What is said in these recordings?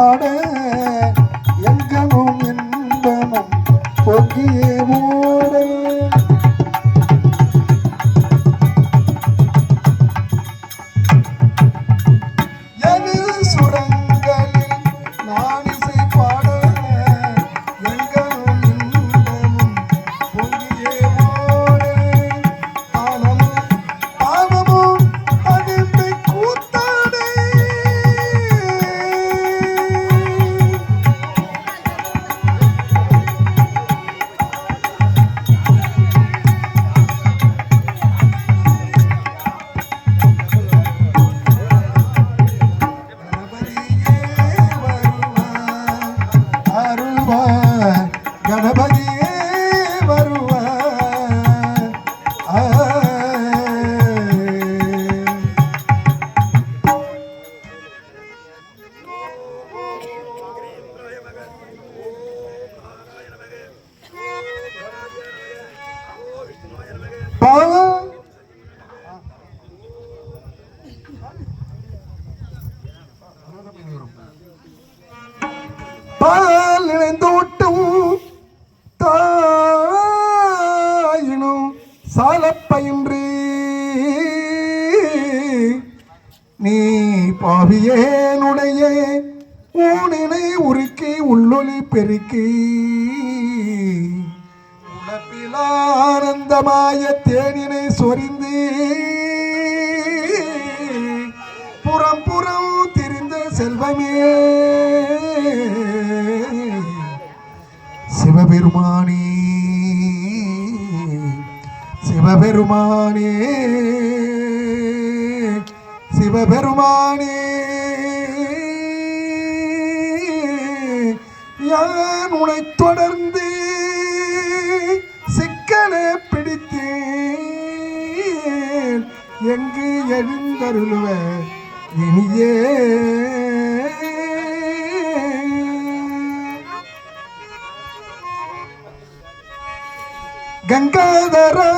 பாட மகிழ்ச்சிக்கு உணப்பில் ஆனந்தமாய தேனினை சொரிந்து புறம் புறம் திரிந்த செல்வமே. சிவபெருமானே சிவபெருமானே சிவபெருமானே. யான் உனை தொடர்ந்து சிக்கன பிடித்தேன். எங்கு எழுந்தருளுவ இனியே? கங்காதரா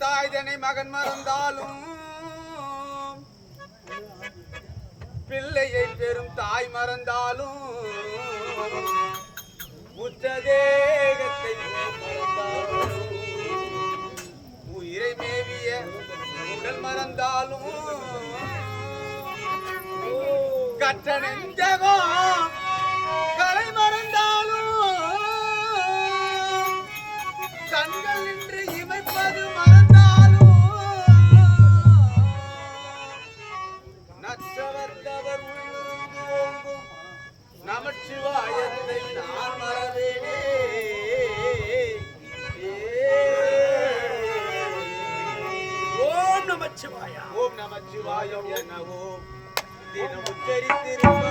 தாய் தன்னை மகன் மறந்தாலும் பிள்ளையை பெறும் தாய் மறந்தாலும் உச்ச தேகத்தை உயிரை மேவிய உடல் மறந்தாலும் கற்றனை தினம்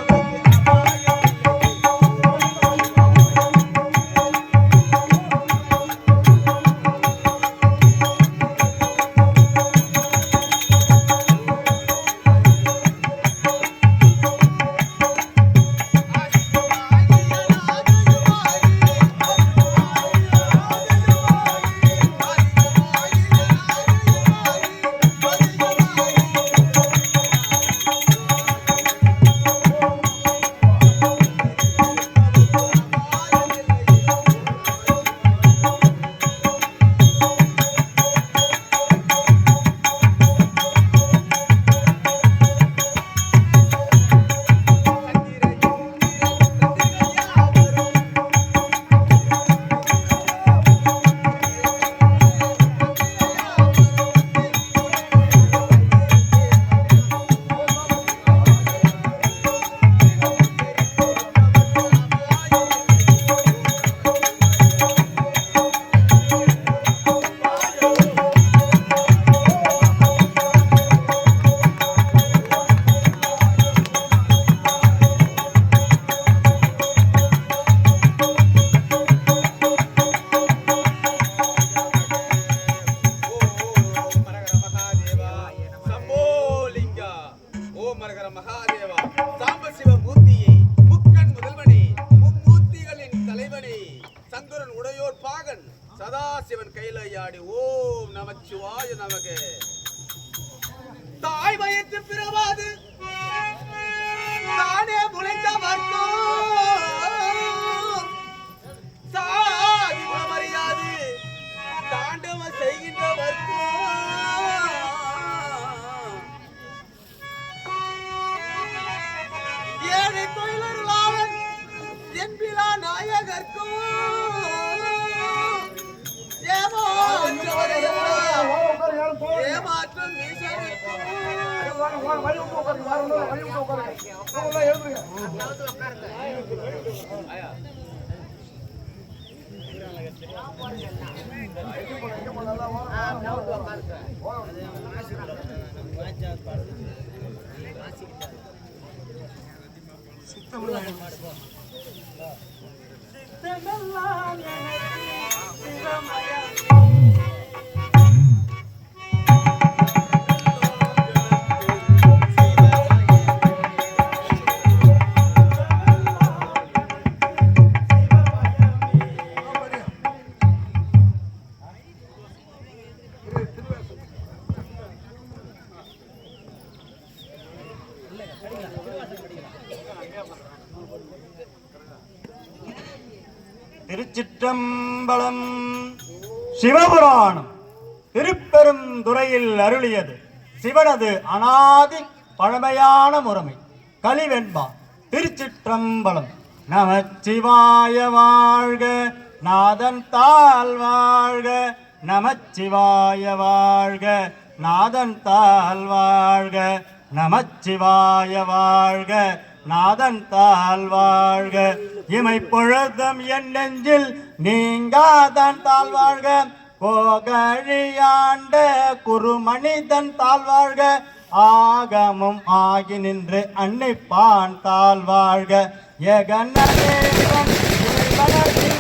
நமச்சிவாய நமக்கு தாய் வயிற்று பிறவாது. தானே முளைத்தவர்க்கும் சாதி மரியாது தாண்டவம் செய்கின்றவர்க்கும் ஏழை தொழிலருளாளன் என்பிலா நாயகர்க்கும். சித்தமெல்லாம் சித்தமெல்லாம் ஈசனுக்கும் திருச்சிற்றம்பலம் சிவபுராணம். திருப்பெரும் துறையில் அருளியது சிவனது அனாதி பழமையான முறைமை கலிவெண்பா திருச்சிற்றம்பலம். நமச்சிவாய வாழ்க நாதன் தாழ் வாழ்க நமச்சிவாய வாழ்க நாதன் தாழ் வாழ்க. நமச்சிவாய வாழ்க நாதன் தாழ் வாழ்க. இமை பொழுதும் என் நெஞ்சில் நீங்காதான் தாழ் வாழ்க. கோகழியாண்ட குருமனிதன் தாழ் வாழ்க. ஆகமும் ஆகி நின்று அன்னைப்பான் தாழ் வாழ்க.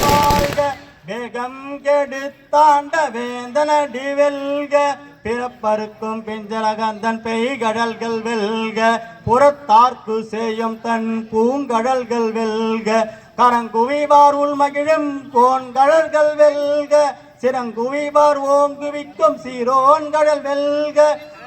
வாழ்க. வேகம் கெடுத்தாண்ட வேந்தனடி வெல்க. பிறப்பருக்கும் பிஞ்சலகந்தன் பெய்கடல்கள் வெல்க புறத்தார்க்கு செய்யும் தன் பூங்கடல்கள் வெல்க. கரங்குவிவார் உள்மகிழும் கோன்கடல்கள் வெல்க சிறங்குவிவார் ஓங்குவிக்கும் சீரோன் கடல் வெல்க.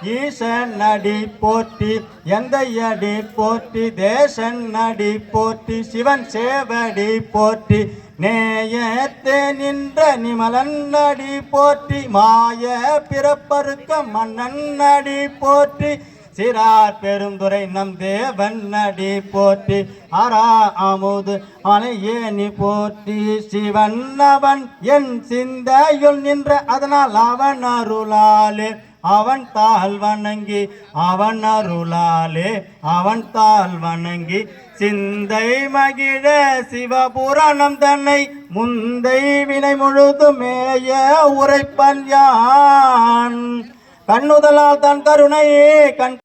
ஈசன் நடி போற்றி எந்தையடி போற்றி தேசன் நடி போற்றி சிவன் சேவடி போற்றி நேயத்தே நின்ற நிமலன் நடி போற்றி மாய பிறப்பருக்க மன்னன் நடி போற்றி சிறார் பெருந்துரை நம் தேவன் நடி போற்றி அரா அமுது அலையேனி போற்றி சிவன் அவன் என் சிந்தையுள் நின்ற அதனால் அவன் அருளாலே. அவன் தாள் வணங்கி அவன் அருளாலே அவன் தாள் வணங்கி சிந்தை மகிழ சிவபுராணம் தன்னை முந்தை வினை முழுதுமேய உரைப்பன் யான். கண்ணுதலால் தன் கருணையே கண்